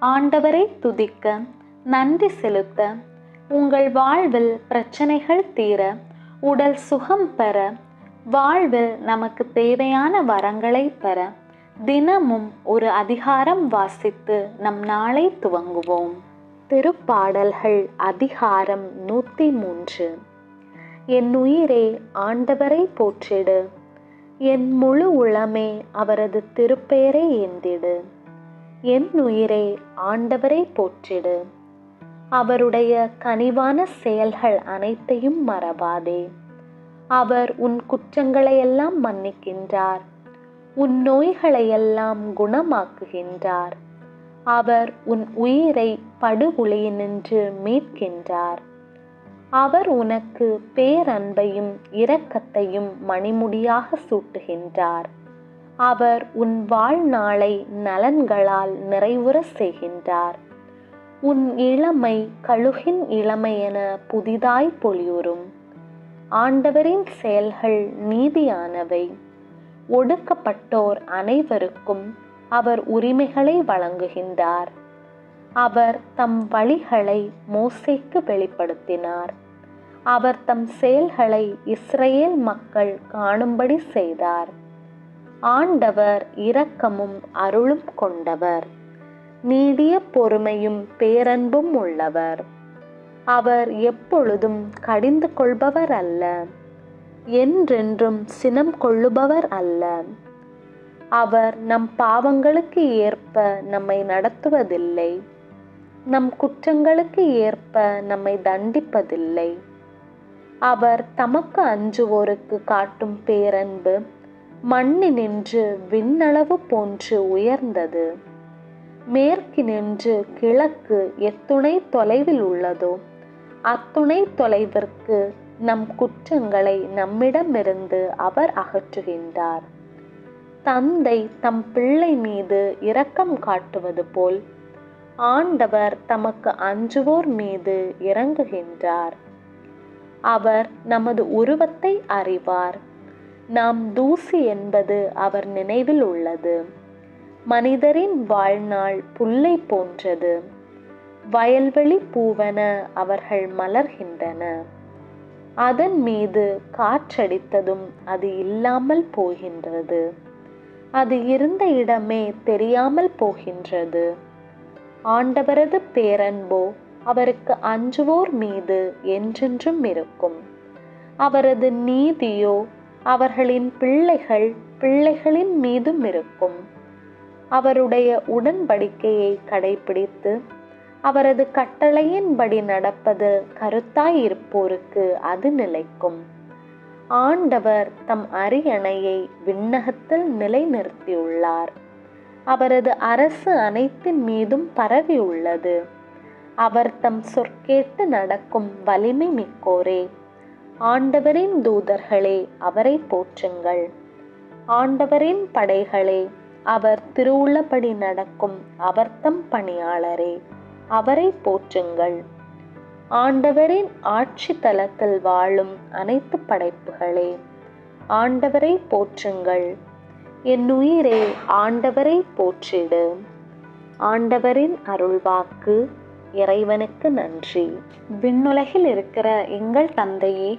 ஆண்டவரை துதிக்க நன்றி செலுத்த உங்கள் வாழ்வில் பிரச்சனைகள் தீர உடல் சுகம் பெற வாழ்வில் நமக்கு தேவையான வரங்களை பெற தினமும் ஒரு அதிகாரம் வாசித்து நம் நாளை துவங்குவோம். திருப்பாடல்கள் அதிகாரம் நூற்றி மூன்று. என் உயிரே ஆண்டவரை போற்றிடு என் முழு உளமே அவரது திருப்பெயரை ஏந்திடு. என் உயிரே ஆண்டவரை போற்றிடு. அவருடைய கனிவான செயல்கள் அனைத்தையும் மறவாதே. அவர் உன் குற்றங்களையெல்லாம் மன்னிக்கின்றார். உன் நோய்களையெல்லாம் குணமாக்குகின்றார். அவர் உன் உயிரை படுகுழியினின்று மீட்கின்றார். அவர் உனக்கு பேரன்பையும் இரக்கத்தையும் மணிமுடியாக சூட்டுகின்றார். அவர் உன் வாழ்நாளை நலன்களால் நிறைவுற செய்கின்றார். உன் இளமை கழுகின் இளமை என புதிதாய் பொலியுறும் ஆண்டவரின் செயல்கள் நீதியானவை. ஒடுக்கப்பட்டோர் அனைவருக்கும் அவர் உரிமைகளை வழங்குகின்றார். அவர் தம் வழிகளை மோசைக்கு வெளிப்படுத்தினார். அவர் தம் செயல்களை இஸ்ரேல் மக்கள் காணும்படி செய்தார். ஆண்டவர் இரக்கமும் அருளும் கொண்டவர். நீடிய பொறுமையும் பேரன்பும் உள்ளவர். அவர் எப்பொழுதும் கடிந்து கொள்பவர் அல்ல. என்றென்றும் சினம் கொள்ளுபவர் அல்ல. அவர் நம் பாவங்களுக்கு ஏற்ப நம்மை நடத்துவதில்லை. நம் குற்றங்களுக்கு ஏற்ப நம்மை தண்டிப்பதில்லை. அவர் தமக்கு அஞ்சுவோருக்கு காட்டும் பேரன்பு மண்ணினின்று விண்ணளவு போன்று உயர்ந்தது. மேற்கினின்று கிழக்கு எத்துணை தொலைவில் உள்ளதோ அத்துணை தொலைவிற்கு நம் குற்றங்களை நம்மிடமிருந்து அவர் அகற்றுகின்றார். தந்தை தம் பிள்ளை மீது இரக்கம் காட்டுவது போல் ஆண்டவர் தமக்கு அஞ்சுவோர் மீது இறங்குகின்றார். அவர் நமது உருவத்தை அறிவார். நாம் தூசி என்பது அவர் நினைவில் உள்ளது. மனிதரின் வாழ்நாள் புல்லை போன்றது. வயல்வெளி பூவன அவர்கள் மலர்கின்றன. அதன் மீது காற்றடித்ததும் அது இல்லாமல் போகின்றது. அது இருந்த இடமே தெரியாமல் போகின்றது. ஆண்டவரது பேரன்போ அவருக்கு அஞ்சுவோர் மீது என்றென்றும் இருக்கும். அவரது நீதியோ அவர்களின் பிள்ளைகள் பிள்ளைகளின் மீதும் இருக்கும். அவருடைய உடன்படிக்கையை கடைபிடித்து அவரது கட்டளையின்படி நடப்பது கருத்தாய் இருப்போருக்கு அது நிலைக்கும். ஆண்டவர் தம் அரியணையை விண்ணகத்தில் நிலைநிறுத்தியுள்ளார். அவரது அரசு அனைத்தின் மீதும் பரவி உள்ளது அவர் தம் சொற்கேட்டு நடக்கும் வலிமை மிக்கோரே. ஆண்டவரின் தூதர்களே அவரை போற்றுங்கள். ஆண்டவரின் படைகளே அவர் திருவுள்ளபடி நடக்கும் அவர்தம் பணியாளரே அவரை போற்றுங்கள். ஆண்டவரின் ஆட்சி தலத்தில் வாழும் அனைத்து படைப்புகளே ஆண்டவரை போற்றுங்கள். என் உயிரே ஆண்டவரை போற்றிடு. ஆண்டவரின் அருள்வாக்கு இறைவனுக்கு நன்றி. விண்ணுலகில் இருக்கிற எங்கள் தந்தையே